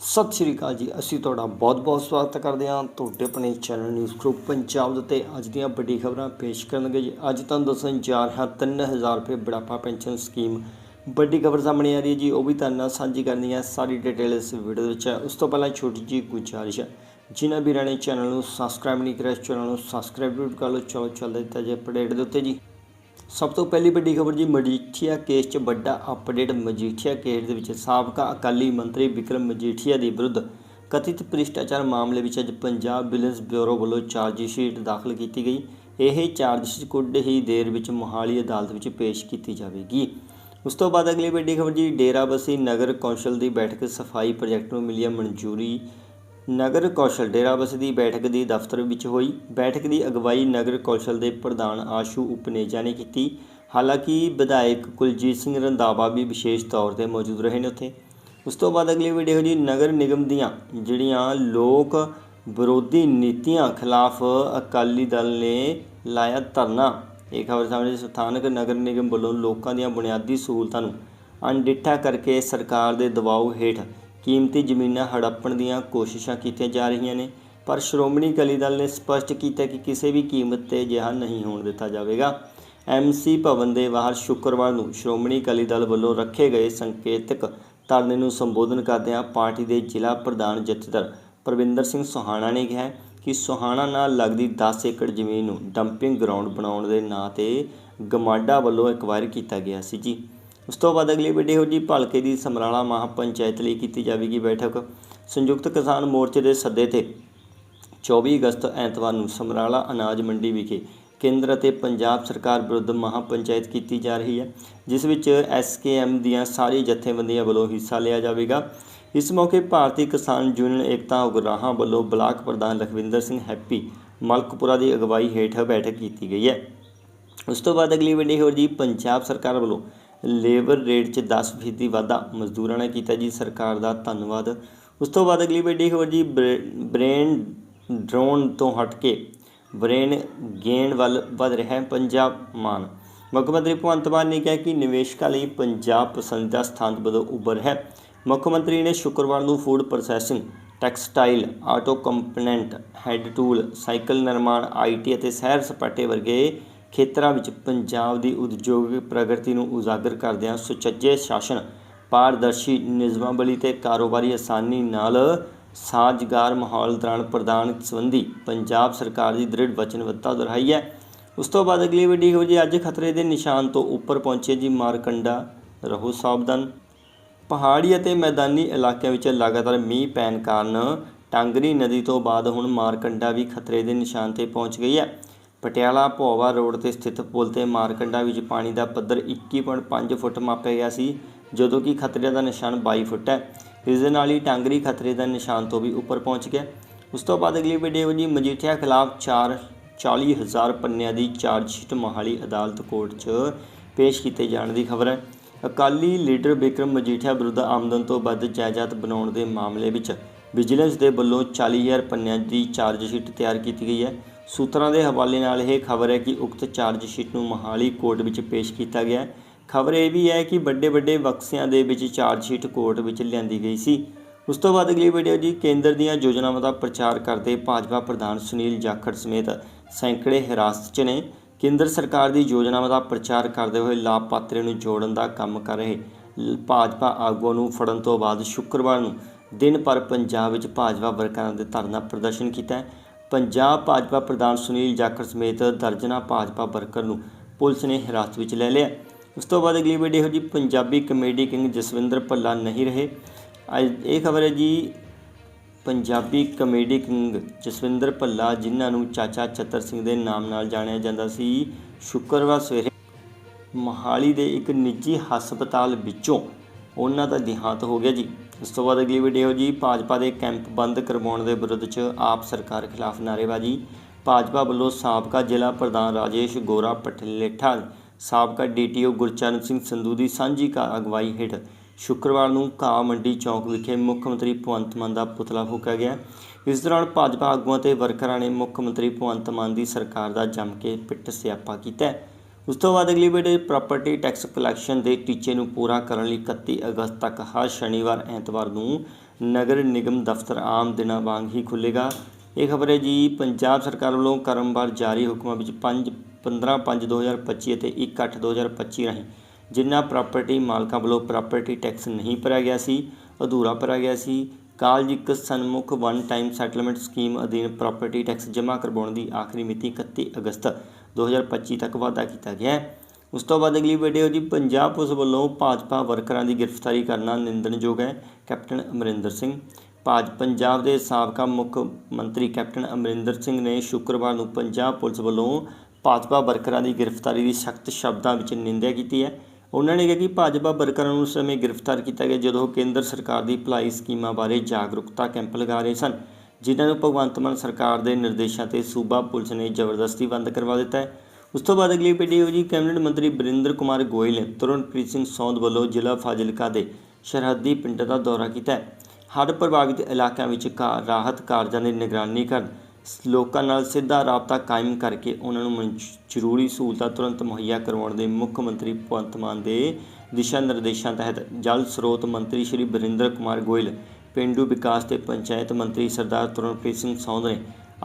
ਸਤਿ ਸ਼੍ਰੀ ਅਕਾਲ ਜੀ। ਅਸੀਂ ਤੁਹਾਡਾ ਬਹੁਤ-ਬਹੁਤ ਸਵਾਗਤ ਕਰਦੇ ਹਾਂ। ਤੁਹਾਡੇ ਆਪਣੇ ਚੈਨਲ ਨਿਊਜ਼ ਗਰੁੱਪ ਪੰਜਾਬ ਦੇ ਉੱਤੇ ਅੱਜ ਦੀਆਂ ਵੱਡੀ ਖਬਰਾਂ ਪੇਸ਼ ਕਰਨਗੇ ਜੀ। ਅੱਜ ਤੁਹਾਨੂੰ ਦੱਸਣ ਜਾ ਰਿਹਾ 3000 ਰੁਪਏ ਬੁਢਾਪਾ ਪੈਨਸ਼ਨ ਸਕੀਮ ਵੱਡੀ ਖਬਰ ਸਾਹਮਣੇ ਆ ਰਹੀ ਹੈ ਜੀ। ਉਹ ਵੀ ਤੁਹਾਨੂੰ ਨਾਲ ਸਾਂਝੀ ਕਰਨੀ ਹੈ ਸਾਰੀ ਡਿਟੇਲ ਇਸ ਵੀਡੀਓ ਦੇ ਵਿੱਚ। ਹੈ ਉਸ ਤੋਂ ਪਹਿਲਾਂ ਛੋਟੀ ਜਿਹੀ ਗੁਜ਼ਾਰਿਸ਼ ਹੈ। ਜਿਨ੍ਹਾਂ ਵੀਰਾਂ ਨੇ ਚੈਨਲ ਨੂੰ ਸਬਸਕ੍ਰਾਈਬ ਨਹੀਂ ਕਰਿਆ ਚੈਨਲ ਨੂੰ ਸਬਸਕ੍ਰਾਈਬ ਜ਼ਰੂਰ ਕਰ ਲਓ। ਚਲੋ, ਚੱਲਦੇ ਦਿੱਤਾ ਜੇ ਅਪਡੇਟ ਦੇ ਉੱਤੇ ਜੀ। ਸਭ ਤੋਂ ਪਹਿਲੀ ਵੱਡੀ ਖਬਰ ਜੀ ਮਜੀਠੀਆ ਕੇਸ 'ਚ ਵੱਡਾ ਅਪਡੇਟ ਮਜੀਠੀਆ ਕੇਸ ਦੇ ਵਿੱਚ ਸਾਬਕਾ ਅਕਾਲੀ ਮੰਤਰੀ ਵਿਕਰਮ ਮਜੀਠੀਆ ਦੇ ਵਿਰੁੱਧ ਕਥਿਤ ਭ੍ਰਿਸ਼ਟਾਚਾਰ ਮਾਮਲੇ ਵਿੱਚ ਅੱਜ ਪੰਜਾਬ ਵਿਜੀਲੈਂਸ ਬਿਊਰੋ ਵੱਲੋਂ ਚਾਰਜ ਸ਼ੀਟ ਦਾਖਲ ਕੀਤੀ ਗਈ। ਇਹ ਚਾਰਜ ਸ਼ੀਟ ਕੁਝ ਹੀ ਦੇਰ ਵਿੱਚ ਮੋਹਾਲੀ ਅਦਾਲਤ ਵਿੱਚ ਪੇਸ਼ ਕੀਤੀ ਜਾਵੇਗੀ। ਉਸ ਤੋਂ ਬਾਅਦ ਅਗਲੀ ਵੱਡੀ ਖਬਰ ਜੀ ਡੇਰਾਬੱਸੀ ਨਗਰ ਕੌਂਸਲ ਦੀ ਬੈਠਕ ਸਫ਼ਾਈ ਪ੍ਰੋਜੈਕਟ ਨੂੰ ਮਿਲੀ ਮਨਜ਼ੂਰੀ। ਨਗਰ ਕੌਸ਼ਲ ਡੇਰਾਬੱਸੀ ਦੀ ਬੈਠਕ ਦੀ ਦਫ਼ਤਰ ਵਿੱਚ ਹੋਈ। ਬੈਠਕ ਦੀ ਅਗਵਾਈ ਨਗਰ ਕੌਸ਼ਲ ਦੇ ਪ੍ਰਧਾਨ ਆਸ਼ੂ ਉਪਨੇਜਾ ਨੇ ਕੀਤੀ। ਹਾਲਾਂਕਿ ਵਿਧਾਇਕ ਕੁਲਜੀਤ ਸਿੰਘ ਰੰਧਾਵਾ ਵੀ ਵਿਸ਼ੇਸ਼ ਤੌਰ ਤੇ ਮੌਜੂਦ ਰਹੇ ਨੇ ਉੱਥੇ। ਉਸ ਤੋਂ ਬਾਅਦ ਅਗਲੀ ਵੀਡੀਓ ਜੀ ਨਗਰ ਨਿਗਮ ਦੀਆਂ, ਜਿਹੜੀਆਂ ਲੋਕ ਵਿਰੋਧੀ ਨੀਤੀਆਂ ਖਿਲਾਫ ਅਕਾਲੀ ਦਲ ਨੇ ਲਾਇਆ ਧਰਨਾ। ਇਹ ਖਬਰ ਸਾਹਮਣੇ ਸਥਾਨਕ ਨਗਰ ਨਿਗਮ ਵੱਲੋਂ ਲੋਕਾਂ ਦੀਆਂ ਬੁਨਿਆਦੀ ਸਹੂਲਤਾਂ ਨੂੰ ਅਣਡਿੱਠਾ ਕਰਕੇ ਸਰਕਾਰ ਦੇ ਦਬਾਅ ਹੇਠ ਕੀਮਤੀ ਜ਼ਮੀਨਾਂ ਹੜੱਪਣ ਦੀਆਂ ਕੋਸ਼ਿਸ਼ਾਂ ਕੀਤੀਆਂ ਜਾ ਰਹੀਆਂ ਨੇ, ਪਰ ਸ਼੍ਰੋਮਣੀ ਅਕਾਲੀ ਦਲ ਨੇ ਸਪਸ਼ਟ ਕੀਤਾ ਕਿ ਕਿਸੇ ਵੀ ਕੀਮਤ ਤੇ ਅਜਿਹਾ ਨਹੀਂ ਹੋਣ ਦਿੱਤਾ ਜਾਵੇਗਾ। ਐਮਸੀ ਭਵਨ ਦੇ ਬਾਹਰ ਸ਼ੁੱਕਰਵਾਰ ਨੂੰ ਸ਼੍ਰੋਮਣੀ ਅਕਾਲੀ ਦਲ ਵੱਲੋਂ ਰੱਖੇ ਗਏ ਸੰਕੇਤਕ ਧਰਨੇ ਨੂੰ ਸੰਬੋਧਨ ਕਰਦਿਆਂ ਪਾਰਟੀ ਦੇ ਜ਼ਿਲ੍ਹਾ ਪ੍ਰਧਾਨ ਜਥੇਦਾਰ ਪ੍ਰਵਿੰਦਰ ਸਿੰਘ ਸੁਹਾਣਾ ਨੇ ਕਿਹਾ ਕਿ ਸੁਹਾਣਾ ਨਾਲ ਲੱਗਦੀ 10 ਏਕੜ ਜ਼ਮੀਨ ਨੂੰ ਡੰਪਿੰਗ ਗਰਾਊਂਡ ਬਣਾਉਣ ਦੇ ਨਾਂ ਤੇ ਗਮਾਡਾ ਵੱਲੋਂ ਐਕਵਾਇਰ ਕੀਤਾ ਗਿਆ ਸੀ ਜੀ। ਉਸ ਤੋਂ ਬਾਅਦ ਅਗਲੀ ਵੀਡੀਓ ਜੀ ਭਲਕੇ ਦੀ ਸਮਰਾਲਾ ਮਹਾਪੰਚਾਇਤ ਲਈ ਕੀਤੀ ਜਾਵੇਗੀ ਬੈਠਕ। ਸੰਯੁਕਤ ਕਿਸਾਨ ਮੋਰਚੇ ਦੇ ਸੱਦੇ ਤੇ 24 ਅਗਸਤ ਐਤਵਾਰ ਨੂੰ ਸਮਰਾਲਾ ਅਨਾਜ ਮੰਡੀ ਵਿਖੇ ਕੇਂਦਰ ਅਤੇ ਪੰਜਾਬ ਸਰਕਾਰ ਵਿਰੁੱਧ ਮਹਾਪੰਚਾਇਤ ਕੀਤੀ ਜਾ ਰਹੀ ਹੈ, ਜਿਸ ਵਿੱਚ ਐਸਕੇਐਮ ਦੀਆਂ ਸਾਰੀ ਜਥੇਬੰਦੀਆਂ ਵੱਲੋਂ ਹਿੱਸਾ ਲਿਆ ਜਾਵੇਗਾ। ਇਸ ਮੌਕੇ ਭਾਰਤੀ ਕਿਸਾਨ ਯੂਨੀਅਨ ਏਕਤਾ ਉਗਰਾਹਾਂ ਵੱਲੋਂ ਬਲਾਕ ਪ੍ਰਧਾਨ ਲਖਵਿੰਦਰ ਸਿੰਘ ਹੈਪੀ ਮਲਕਪੁਰਾ ਦੀ ਅਗਵਾਈ ਹੇਠ ਬੈਠਕ ਕੀਤੀ ਗਈ ਹੈ। ਉਸ ਤੋਂ ਬਾਅਦ ਅਗਲੀ ਵੱਡੀ ਹੋਰ ਜੀ ਪੰਜਾਬ ਸਰਕਾਰ ਵੱਲੋਂ ਲੇਬਰ ਰੇਟ 'ਚ 10% ਵਾਧਾ ਮਜ਼ਦੂਰਾਂ ਨੇ ਕੀਤਾ ਜੀ, ਸਰਕਾਰ ਦਾ ਧੰਨਵਾਦ। ਉਸ ਤੋਂ ਬਾਅਦ ਅਗਲੀ ਵੱਡੀ ਖਬਰ ਜੀ ਬ੍ਰੇਨ ਡਰੋਨ ਤੋਂ ਹਟ ਕੇ ਬ੍ਰੇਨ ਗੇਨ ਵੱਲ ਵਧ ਰਿਹਾ ਹੈ ਪੰਜਾਬ ਮਾਨ। ਮੁੱਖ ਮੰਤਰੀ ਭਗਵੰਤ ਮਾਨ ਨੇ ਕਿਹਾ ਕਿ ਨਿਵੇਸ਼ਕਾਂ ਲਈ ਪੰਜਾਬ ਪਸੰਦੀਦਾ ਸਥਾਨ ਵਜੋਂ ਉੱਭਰ ਹੈ। ਮੁੱਖ ਮੰਤਰੀ ਨੇ ਸ਼ੁੱਕਰਵਾਰ ਨੂੰ food processing, textile, auto component, head tool, cycle ਨਿਰਮਾਣ ਆਈਟੀ ਅਤੇ ਸੈਰ ਸਪਾਟੇ ਵਰਗੇ ਖੇਤਰਾਂ ਵਿੱਚ ਪੰਜਾਬ ਦੀ ਉਦਯੋਗਿਕ ਪ੍ਰਗਤੀ ਨੂੰ ਉਜਾਗਰ ਕਰਦਿਆਂ ਸੁਚੱਜੇ ਸ਼ਾਸਨ, ਪਾਰਦਰਸ਼ੀ ਨਿਯਮਾਵਲੀ ਤੇ ਕਾਰੋਬਾਰੀ ਆਸਾਨੀ ਨਾਲ ਸਾਜ਼ਗਾਰ ਮਾਹੌਲ ਦੌਰਾਨ ਪ੍ਰਦਾਨ ਸੰਬੰਧੀ ਪੰਜਾਬ ਸਰਕਾਰ ਦੀ ਦ੍ਰਿੜ ਵਚਨਬੱਧਤਾ ਦੁਹਰਾਈ ਹੈ। ਉਸ ਤੋਂ ਬਾਅਦ ਅਗਲੀ ਵੱਡੀ ਖਬਰ ਜੀ, ਅੱਜ ਖਤਰੇ ਦੇ ਨਿਸ਼ਾਨ ਤੋਂ ਉੱਪਰ ਪਹੁੰਚੇ ਜੀ ਮਾਰਕੰਡਾ, ਰਹੋ ਸਾਵਧਾਨ। ਪਹਾੜੀ ਅਤੇ ਮੈਦਾਨੀ ਇਲਾਕਿਆਂ ਵਿੱਚ ਲਗਾਤਾਰ ਮੀਂਹ ਪੈਣ ਕਾਰਨ ਟਾਂਗਰੀ ਨਦੀ ਤੋਂ ਬਾਅਦ ਹੁਣ ਮਾਰਕੰਡਾ ਵੀ ਖਤਰੇ ਦੇ ਨਿਸ਼ਾਨ ਤੇ ਪਹੁੰਚ ਗਈ ਹੈ। ਪਟਿਆਲਾ ਭੋਵਾ ਰੋਡ ਤੇ ਸਥਿਤ ਪੁਲ ਤੇ ਮਾਰਕੰਡਾ ਵਿੱਚ ਪਾਣੀ ਦਾ ਪੱਧਰ 21.5 ਫੁੱਟ ਮਾਪਿਆ ਗਿਆ ਸੀ, ਜਦੋਂ ਕਿ ਖਤਰੇ ਦਾ ਨਿਸ਼ਾਨ 22 ਫੁੱਟ ਹੈ। ਇਸ ਦੇ ਨਾਲ ਹੀ ਟਾਂਗਰੀ ਖਤਰੇ ਦਾ ਨਿਸ਼ਾਨ ਤੋਂ ਵੀ ਉੱਪਰ ਪਹੁੰਚ ਗਿਆ। ਉਸ ਤੋਂ ਬਾਅਦ ਅਗਲੀ ਵੀਡੀਓ ਜੀ ਮਜੀਠੀਆ ਖਿਲਾਫ 4 40000 ਪੰਨਿਆਂ ਦੀ ਚਾਰਜ ਸ਼ੀਟ ਮੋਹਾਲੀ ਅਦਾਲਤ ਕੋਰਟ 'ਚ ਪੇਸ਼ ਕੀਤੇ ਜਾਣ ਦੀ ਖਬਰ ਹੈ। ਅਕਾਲੀ ਲੀਡਰ ਬਿਕਰਮ ਮਜੀਠੀਆ ਵਿਰੁੱਧ ਆਮਦਨ ਤੋਂ ਵੱਧ ਜਾਇਦਾਦ ਬਣਾਉਣ ਦੇ ਮਾਮਲੇ ਵਿੱਚ ਵਿਜੀਲੈਂਸ ਦੇ ਵੱਲੋਂ 40000 ਪੰਨਿਆਂ ਦੀ ਚਾਰਜ ਸ਼ੀਟ ਤਿਆਰ ਕੀਤੀ ਗਈ ਹੈ। ਸੂਤਰਾਂ ਦੇ ਹਵਾਲੇ ਨਾਲ ਇਹ ਖਬਰ ਹੈ ਕਿ ਉਕਤ ਚਾਰਜ ਸ਼ੀਟ ਨੂੰ ਮੋਹਾਲੀ ਕੋਰਟ ਵਿੱਚ ਪੇਸ਼ ਕੀਤਾ ਗਿਆ ਖਬਰ ਇਹ ਵੀ ਹੈ ਕਿ ਵੱਡੇ ਵੱਡੇ ਬਕਸਿਆਂ ਦੇ ਵਿੱਚ ਚਾਰਜ ਸ਼ੀਟ ਕੋਰਟ ਵਿੱਚ ਲਿਆਂਦੀ ਗਈ ਸੀ। ਉਸ ਤੋਂ ਬਾਅਦ ਅਗਲੀ ਵੀਡੀਓ ਜੀ ਕੇਂਦਰ ਦੀਆਂ ਯੋਜਨਾਵਾਂ ਦਾ ਪ੍ਰਚਾਰ ਕਰਦੇ ਭਾਜਪਾ ਪ੍ਰਧਾਨ ਸੁਨੀਲ ਜਾਖੜ ਸਮੇਤ ਸੈਂਕੜੇ ਹਿਰਾਸਤ 'ਚ ਨੇ। ਕੇਂਦਰ ਸਰਕਾਰ ਦੀ ਯੋਜਨਾਵਾਂ ਦਾ ਪ੍ਰਚਾਰ ਕਰਦੇ ਹੋਏ ਲਾਭਪਾਤਰੀ ਨੂੰ ਜੋੜਨ ਦਾ ਕੰਮ ਕਰ ਰਹੇ ਭਾਜਪਾ ਆਗੂਆਂ ਨੂੰ ਫੜਨ ਤੋਂ ਬਾਅਦ ਸ਼ੁੱਕਰਵਾਰ ਨੂੰ ਦਿਨ ਭਰ ਪੰਜਾਬ ਵਿੱਚ ਭਾਜਪਾ ਵਰਕਰਾਂ ਦੇ ਧਰਨਾ ਪ੍ਰਦਰਸ਼ਨ ਕੀਤਾ ਪੰਜਾਬ ਭਾਜਪਾ ਪ੍ਰਧਾਨ ਸੁਨੀਲ ਜਾਖੜ ਸਮੇਤ ਦਰਜਨਾ ਭਾਜਪਾ ਵਰਕਰ ਨੂੰ ਪੁਲਿਸ ਨੇ ਹਿਰਾਸਤ ਵਿੱਚ ਲੈ ਲਿਆ। ਉਸ ਤੋਂ ਬਾਅਦ ਅਗਲੀ ਵੀਡੀਓ ਜੀ ਪੰਜਾਬੀ ਕਮੇਡੀ ਕਿੰਗ ਜਸਵਿੰਦਰ ਭੱਲਾ ਨਹੀਂ ਰਹੇ। ਅੱਜ ਇਹ ਖਬਰ ਹੈ ਜੀ ਪੰਜਾਬੀ ਕਮੇਡੀ ਕਿੰਗ ਜਸਵਿੰਦਰ ਭੱਲਾ, ਜਿਨ੍ਹਾਂ ਨੂੰ ਚਾਚਾ ਚਤਰ ਸਿੰਘ ਦੇ ਨਾਮ ਨਾਲ ਜਾਣਿਆ ਜਾਂਦਾ ਸੀ, ਸ਼ੁੱਕਰਵਾਰ ਸਵੇਰੇ ਮੋਹਾਲੀ ਦੇ ਇੱਕ ਨਿੱਜੀ ਹਸਪਤਾਲ ਵਿੱਚੋਂ ਉਹਨਾਂ ਦਾ ਦੇਹਾਂਤ ਹੋ ਗਿਆ ਜੀ। ਉਸ ਤੋਂ ਬਾਅਦ ਅਗਲੀ ਵੀਡੀਓ ਜੀ, ਭਾਜਪਾ ਦੇ ਕੈਂਪ ਬੰਦ ਕਰਵਾਉਣ ਦੇ ਵਿਰੁੱਧ 'ਚ ਆਪ ਸਰਕਾਰ ਖਿਲਾਫ ਨਾਅਰੇਬਾਜ਼ੀ। ਭਾਜਪਾ ਵੱਲੋਂ ਸਾਬਕਾ ਜ਼ਿਲ੍ਹਾ ਪ੍ਰਧਾਨ ਰਾਜੇਸ਼ ਗੋਰਾ ਪਟਲੇਠਾ ਸਾਬਕਾ ਡੀਟੀਓ ਗੁਰਚਰਨ ਸਿੰਘ ਸੰਧੂ ਦੀ ਸਾਂਝੀ ਕਾ ਅਗਵਾਈ ਹੇਠ ਸ਼ੁੱਕਰਵਾਰ ਨੂੰ ਘਾਹ ਮੰਡੀ ਚੌਂਕ ਵਿਖੇ ਮੁੱਖ ਮੰਤਰੀ ਭਗਵੰਤ ਮਾਨ ਦਾ ਪੁਤਲਾ ਫੂਕਿਆ ਗਿਆ। ਇਸ ਦੌਰਾਨ ਭਾਜਪਾ ਆਗੂਆਂ ਤੇ ਵਰਕਰਾਂ ਨੇ ਮੁੱਖ ਮੰਤਰੀ ਭਗਵੰਤ ਮਾਨ ਦੀ ਸਰਕਾਰ ਦਾ ਜੰਮ ਕੇ ਪਿੱਟ ਸਿਆਪਾ ਕੀਤਾ। ਉਸ ਤੋਂ ਬਾਅਦ ਅਗਲੀ ਵੀਡੀਓ ਪ੍ਰਾਪਰਟੀ ਟੈਕਸ ਕਲੈਕਸ਼ਨ ਦੇ ਟੀਚੇ ਨੂੰ ਪੂਰਾ ਕਰਨ ਲਈ 31 ਅਗਸਤ ਤੱਕ ਹਰ ਸ਼ਨੀਵਾਰ, ਐਤਵਾਰ ਨੂੰ ਨਗਰ ਨਿਗਮ ਦਫ਼ਤਰ ਆਮ ਦਿਨਾਂ ਵਾਂਗ ਹੀ ਖੁੱਲ੍ਹੇਗਾ। ਇਹ ਖਬਰ ਹੈ ਜੀ, ਪੰਜਾਬ ਸਰਕਾਰ ਵੱਲੋਂ ਕਰਮਵਾਰ ਜਾਰੀ ਹੁਕਮਾਂ ਵਿੱਚ 5 15 5 2025 ਅਤੇ 1 8 2025 ਰਾਹੀਂ ਜਿਨ੍ਹਾਂ ਪ੍ਰਾਪਰਟੀ ਮਾਲਕਾਂ ਵੱਲੋਂ ਪ੍ਰਾਪਰਟੀ ਟੈਕਸ ਨਹੀਂ ਭਰਿਆ ਗਿਆ ਸੀ, ਅਧੂਰਾ ਭਰਿਆ ਗਿਆ ਸੀ। ਕਾਲਜਿਕ ਸਨਮੁਖ ਵਨ ਟਾਈਮ ਸੈਟਲਮੈਂਟ ਸਕੀਮ ਅਧੀਨ ਪ੍ਰਾਪਰਟੀ ਟੈਕਸ ਜਮ੍ਹਾਂ ਕਰਵਾਉਣ ਦੀ ਆਖਰੀ ਮਿਤੀ 31 ਅਗਸਤ 2025 ਤੱਕ ਵਾਧਾ ਕੀਤਾ ਗਿਆ ਹੈ। ਉਸ ਤੋਂ ਬਾਅਦ ਅਗਲੀ ਵੀਡੀਓ ਜੀ ਪੰਜਾਬ ਪੁਲਿਸ ਵੱਲੋਂ ਭਾਜਪਾ ਵਰਕਰਾਂ ਦੀ ਗ੍ਰਿਫਤਾਰੀ ਕਰਨਾ ਨਿੰਦਣਯੋਗ ਹੈ। ਕੈਪਟਨ ਅਮਰਿੰਦਰ ਸਿੰਘ ਭਾਜ ਪੰਜਾਬ ਦੇ ਸਾਬਕਾ ਮੁੱਖ ਮੰਤਰੀ ਕੈਪਟਨ ਅਮਰਿੰਦਰ ਸਿੰਘ ਨੇ ਸ਼ੁੱਕਰਵਾਰ ਨੂੰ ਪੰਜਾਬ ਪੁਲਿਸ ਵੱਲੋਂ ਭਾਜਪਾ ਵਰਕਰਾਂ ਦੀ ਗ੍ਰਿਫਤਾਰੀ ਦੀ ਸਖਤ ਸ਼ਬਦਾਂ ਵਿੱਚ ਨਿੰਦਿਆ ਕੀਤੀ ਹੈ। ਉਹਨਾਂ ਨੇ ਕਿਹਾ ਕਿ ਭਾਜਪਾ ਵਰਕਰਾਂ ਨੂੰ ਉਸ ਸਮੇਂ ਗ੍ਰਿਫਤਾਰ ਕੀਤਾ ਗਿਆ ਜਦੋਂ ਉਹ ਕੇਂਦਰ ਸਰਕਾਰ ਦੀ ਭਲਾਈ ਸਕੀਮਾਂ ਬਾਰੇ ਜਾਗਰੂਕਤਾ ਕੈਂਪ ਲਗਾ ਰਹੇ ਸਨ। ਜਿਨ੍ਹਾਂ ਨੂੰ ਭਗਵੰਤ ਮਾਨ ਸਰਕਾਰ ਦੇ ਨਿਰਦੇਸ਼ਾਂ ਤੇ ਸੂਬਾ ਪੁਲਿਸ ਨੇ ਜ਼ਬਰਦਸਤੀ ਬੰਦ ਕਰਵਾ ਦਿੱਤਾ ਹੈ। ਉਸ ਤੋਂ ਬਾਅਦ ਅਗਲੀ ਵੀਡੀਓ ਜੀ ਕੈਬਨਿਟ ਮੰਤਰੀ ਬਰਿੰਦਰ ਕੁਮਾਰ ਗੋਇਲ ਨੇ ਤਰਨਪ੍ਰੀਤ ਸਿੰਘ ਸੌਂਦ ਵੱਲੋਂ ਜ਼ਿਲ੍ਹਾ ਫਾਜ਼ਿਲਕਾ ਦੇ ਸਰਹੱਦੀ ਪਿੰਡ ਦਾ ਦੌਰਾ ਕੀਤਾ ਹੈ। ਹੜ੍ਹ ਪ੍ਰਭਾਵਿਤ ਇਲਾਕਿਆਂ ਵਿੱਚ ਕਾ- ਰਾਹਤ ਕਾਰਜਾਂ ਦੀ ਨਿਗਰਾਨੀ ਕਰਨ ਲੋਕਾਂ ਨਾਲ ਸਿੱਧਾ ਰਾਬਤਾ ਕਾਇਮ ਕਰਕੇ ਉਹਨਾਂ ਨੂੰ ਮਨਜ਼- ਜ਼ਰੂਰੀ ਸਹੂਲਤਾਂ ਤੁਰੰਤ ਮੁਹੱਈਆ ਕਰਵਾਉਣ ਦੇ ਮੁੱਖ ਮੰਤਰੀ ਭਗਵੰਤ ਮਾਨ ਦੇ ਦਿਸ਼ਾ ਨਿਰਦੇਸ਼ਾਂ ਤਹਿਤ ਜਲ ਸਰੋਤ ਮੰਤਰੀ ਸ਼੍ਰੀ ਬਰਿੰਦਰ ਕੁਮਾਰ ਗੋਇਲ ਪਿੰਡੂ ਵਿਕਾਸ ਤੇ ਪੰਚਾਇਤ ਮੰਤਰੀ ਸਰਦਾਰ ਤਰਨਪ੍ਰੀਤ ਸਿੰਘ ਸੌਂਦ ਨੇ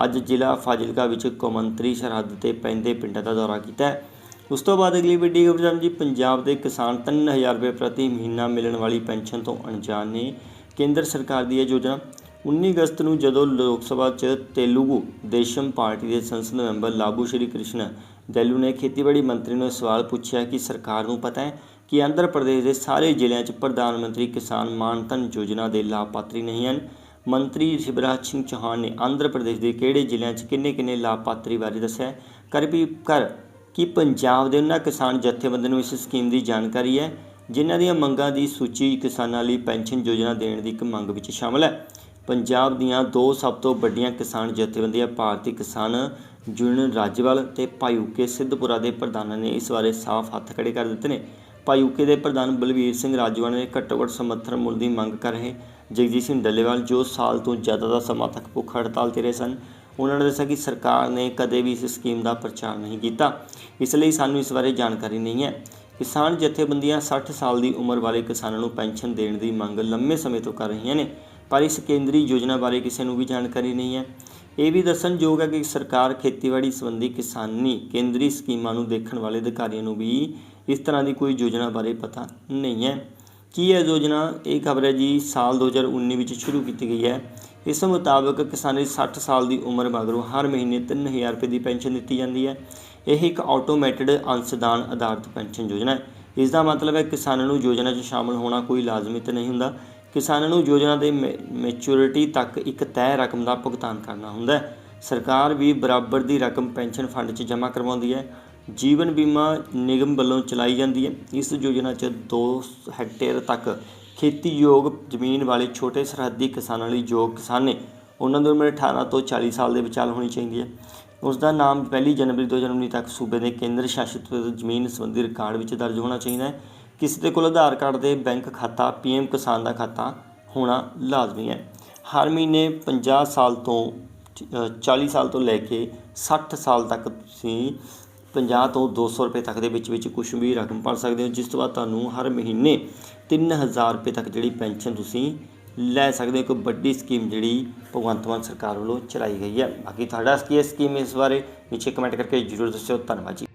ਅੱਜ ਜ਼ਿਲ੍ਹਾ ਫਾਜ਼ਿਲਕਾ ਵਿੱਚ ਕੌਮਾਂਤਰੀ ਸਰਹੱਦ ਤੇ ਪੈਂਦੇ ਪਿੰਡਾਂ ਦਾ ਦੌਰਾ ਕੀਤਾ ਹੈ। ਉਸ ਤੋਂ ਬਾਅਦ ਅਗਲੀ ਵੱਡੀ ਖਬਰ ਜੀ ਪੰਜਾਬ ਦੇ ਕਿਸਾਨ 3000 ਰੁਪਏ ਪ੍ਰਤੀ ਮਹੀਨਾ ਮਿਲਣ ਵਾਲੀ ਪੈਨਸ਼ਨ ਤੋਂ ਅਣਜਾਣ ਨੇ ਕੇਂਦਰ ਸਰਕਾਰ ਦੀ ਇਹ ਯੋਜਨਾ। 19 ਅਗਸਤ ਨੂੰ ਜਦੋਂ ਲੋਕ ਸਭਾ 'ਚ ਤੇਲੁਗੂ ਦੇਸ਼ਮ ਪਾਰਟੀ ਦੇ ਸੰਸਦ ਮੈਂਬਰ ਲਾਬੂ ਸ਼੍ਰੀ ਕ੍ਰਿਸ਼ਨ ਦੈਲੂ ਨੇ ਖੇਤੀਬਾੜੀ ਮੰਤਰੀ ਨੂੰ ਸਵਾਲ ਪੁੱਛਿਆ ਕਿ ਸਰਕਾਰ ਨੂੰ ਪਤਾ ਹੈ ਕਿ ਆਂਧਰਾ ਪ੍ਰਦੇਸ਼ ਦੇ ਸਾਰੇ ਜ਼ਿਲ੍ਹਿਆਂ 'ਚ ਪ੍ਰਧਾਨ ਮੰਤਰੀ ਕਿਸਾਨ ਮਾਨ ਧਨ ਯੋਜਨਾ ਦੇ ਲਾਭਪਾਤਰੀ ਨਹੀਂ ਹਨ। ਮੰਤਰੀ ਸ਼ਿਵਰਾਜ ਸਿੰਘ ਚੌਹਾਨ ਨੇ ਆਂਧਰਾ ਪ੍ਰਦੇਸ਼ ਦੇ ਕਿਹੜੇ ਜ਼ਿਲ੍ਹਿਆਂ 'ਚ ਕਿੰਨੇ-ਕਿੰਨੇ ਲਾਭਪਾਤਰੀ ਬਾਰੇ ਦੱਸਿਆ ਕਰ ਵੀ ਕਰ ਕਿ ਪੰਜਾਬ ਦੇ ਉਹਨਾਂ ਕਿਸਾਨ ਜਥੇਬੰਦੀਆਂ ਨੂੰ ਇਸ ਸਕੀਮ ਦੀ ਜਾਣਕਾਰੀ ਹੈ, ਜਿਨ੍ਹਾਂ ਦੀਆਂ ਮੰਗਾਂ ਦੀ ਸੂਚੀ ਕਿਸਾਨਾਂ ਲਈ ਪੈਨਸ਼ਨ ਯੋਜਨਾ ਦੇਣ ਦੀ ਇੱਕ ਮੰਗ ਵਿੱਚ ਸ਼ਾਮਲ ਹੈ? ਪੰਜਾਬ ਦੀਆਂ ਦੋ ਸਭ ਤੋਂ ਵੱਡੀਆਂ ਕਿਸਾਨ ਜਥੇਬੰਦੀਆਂ ਭਾਰਤੀ ਕਿਸਾਨ ਯੂਨੀਅਨ ਰਾਜਵਾਲ ਤੇ ਭਾਈੂਕੇ ਸਿੱਧਪੁਰਾ ਦੇ ਪ੍ਰਧਾਨਾਂ ਨੇ ਇਸ ਬਾਰੇ ਸਾਫ਼ ਹੱਥ ਖੜੇ ਕਰ ਦਿੱਤੇ ਨੇ। ਭਾਈੂਕੇ ਦੇ ਪ੍ਰਧਾਨ ਬਲਵੀਰ ਸਿੰਘ ਰਾਜਵਾਲ ਨੇ ਘੱਟੋ ਘੱਟ ਸਮਰਥਨ ਮੁੱਲ ਦੀ ਮੰਗ ਕਰ ਰਹੇ ਜਗਜੀਤ ਸਿੰਘ ਡੱਲੇਵਾਲ, ਜੋ ਸਾਲ ਤੋਂ ਜ਼ਿਆਦਾ ਦਾ ਸਮਾਂ ਤੱਕ ਭੁੱਖ ਹੜਤਾਲ ਤੇ ਰਹੇ ਸਨ। ਉਹਨਾਂ ਨੇ ਦੱਸਿਆ ਕਿ ਸਰਕਾਰ ਨੇ ਕਦੇ ਵੀ ਇਸ ਸਕੀਮ ਦਾ ਪ੍ਰਚਾਰ ਨਹੀਂ ਕੀਤਾ। ਇਸ ਲਈ ਸਾਨੂੰ ਇਸ ਬਾਰੇ ਜਾਣਕਾਰੀ ਨਹੀਂ ਹੈ। ਕਿਸਾਨ ਜਥੇਬੰਦੀਆਂ 60 ਸਾਲ ਦੀ ਉਮਰ ਵਾਲੇ ਕਿਸਾਨਾਂ ਨੂੰ ਪੈਨਸ਼ਨ ਦੇਣ ਦੀ ਮੰਗ ਲੰਮੇ ਸਮੇਂ ਤੋਂ ਕਰ ਰਹੀਆਂ ਨੇ। ਪਰ ਇਸ ਕੇਂਦਰੀ ਯੋਜਨਾ ਬਾਰੇ ਕਿਸੇ ਨੂੰ ਵੀ ਜਾਣਕਾਰੀ ਨਹੀਂ ਹੈ। ਇਹ ਵੀ ਦੱਸਣਯੋਗ ਹੈ ਕਿ ਸਰਕਾਰ ਖੇਤੀਬਾੜੀ ਸੰਬੰਧੀ ਕਿਸਾਨੀ ਕੇਂਦਰੀ ਸਕੀਮਾਂ ਨੂੰ ਦੇਖਣ ਵਾਲੇ ਅਧਿਕਾਰੀਆਂ ਨੂੰ ਵੀ ਇਸ ਤਰ੍ਹਾਂ ਦੀ ਕੋਈ ਯੋਜਨਾ ਬਾਰੇ ਪਤਾ ਨਹੀਂ ਹੈ। ਕੀ ਇਹ ਯੋਜਨਾ? ਇਹ ਖਬਰ ਹੈ ਜੀ, ਸਾਲ 2019 ਵਿੱਚ ਸ਼ੁਰੂ ਕੀਤੀ ਗਈ ਹੈ। ਇਸ ਮੁਤਾਬਕ ਕਿਸਾਨਾਂ ਦੀ 60 ਸਾਲ ਦੀ ਉਮਰ ਮਗਰੋਂ ਹਰ ਮਹੀਨੇ 3000 ਰੁਪਏ ਦੀ ਪੈਨਸ਼ਨ ਦਿੱਤੀ ਜਾਂਦੀ ਹੈ। ਇਹ ਇੱਕ ਆਟੋਮੈਟਿਡ ਅੰਸ਼ਦਾਨ ਆਧਾਰਿਤ ਪੈਨਸ਼ਨ ਯੋਜਨਾ ਹੈ। ਇਸ ਦਾ ਮਤਲਬ ਹੈ ਕਿਸਾਨਾਂ ਨੂੰ ਯੋਜਨਾ 'ਚ ਸ਼ਾਮਲ ਹੋਣਾ ਕੋਈ ਲਾਜ਼ਮੀ ਤਾਂ ਨਹੀਂ ਹੁੰਦਾ। ਕਿਸਾਨਾਂ ਨੂੰ ਯੋਜਨਾ ਦੇ ਮੈਚੁਰਿਟੀ ਤੱਕ ਇੱਕ ਤੈਅ ਰਕਮ ਦਾ ਭੁਗਤਾਨ ਕਰਨਾ ਹੁੰਦਾ ਹੈ। ਸਰਕਾਰ ਵੀ ਬਰਾਬਰ ਦੀ ਰਕਮ ਪੈਨਸ਼ਨ ਫੰਡ 'ਚ ਜਮ੍ਹਾਂ ਕਰਵਾਉਂਦੀ ਹੈ। ਜੀਵਨ ਬੀਮਾ ਨਿਗਮ ਵੱਲੋਂ ਚਲਾਈ ਜਾਂਦੀ ਹੈ। ਇਸ ਯੋਜਨਾ 'ਚ 2 ਹੈਕਟੇਅਰ ਤੱਕ ਖੇਤੀਯੋਗ ਜ਼ਮੀਨ ਵਾਲੇ ਛੋਟੇ ਸਰਹੱਦੀ ਕਿਸਾਨਾਂ ਲਈ ਯੋਗ ਕਿਸਾਨ ਨੇ। ਉਹਨਾਂ ਦੀ ਉਮਰ 18 ਤੋਂ 40 ਸਾਲ ਦੇ ਵਿਚਾਲ ਹੋਣੀ ਚਾਹੀਦੀ ਹੈ। ਉਸ ਦਾ ਨਾਮ ਪਹਿਲੀ ਜਨਵਰੀ 2019 ਤੱਕ ਸੂਬੇ ਦੇ ਕੇਂਦਰ ਸ਼ਾਸਿਤ ਜ਼ਮੀਨ ਸੰਬੰਧੀ ਰਿਕਾਰਡ ਵਿੱਚ ਦਰਜ ਹੋਣਾ ਚਾਹੀਦਾ ਹੈ। ਕਿਸੇ ਦੇ ਕੋਲ ਆਧਾਰ ਕਾਰਡ ਦੇ ਬੈਂਕ ਖਾਤਾ ਪੀਐਮ ਕਿਸਾਨ ਦਾ ਖਾਤਾ ਹੋਣਾ ਲਾਜ਼ਮੀ ਹੈ। ਹਰ ਮਹੀਨੇ 50 ਸਾਲ ਤੋਂ ਅ, 40 ਸਾਲ ਤੋਂ ਲੈ ਕੇ 60 ਸਾਲ ਤੱਕ ਤੁਸੀਂ 50 ਤੋਂ 200 ਰੁਪਏ ਤੱਕ ਦੇ ਵਿੱਚ ਵਿੱਚ ਕੁਝ ਵੀ ਰਕਮ ਭਰ ਸਕਦੇ ਹੋ ਜਿਸ ਤੋਂ ਬਾਅਦ ਤੁਹਾਨੂੰ ਹਰ ਮਹੀਨੇ 3000 ਰੁਪਏ ਤੱਕ ਜਿਹੜੀ ਪੈਨਸ਼ਨ ਤੁਸੀਂ ਲੈ ਸਕਦੇ ਹੋ। ਇੱਕ ਵੱਡੀ ਸਕੀਮ ਜਿਹੜੀ ਭਗਵੰਤ ਮਾਨ ਸਰਕਾਰ ਵੱਲੋਂ ਚਲਾਈ ਗਈ ਹੈ। ਬਾਕੀ ਤੁਹਾਡਾ ਕੀ ਹੈ ਸਕੀਮ ਇਸ ਬਾਰੇ ਨੀਚੇ ਕਮੈਂਟ ਕਰਕੇ ਜਰੂਰ ਦੱਸਿਓ। ਧੰਨਵਾਦ ਜੀ।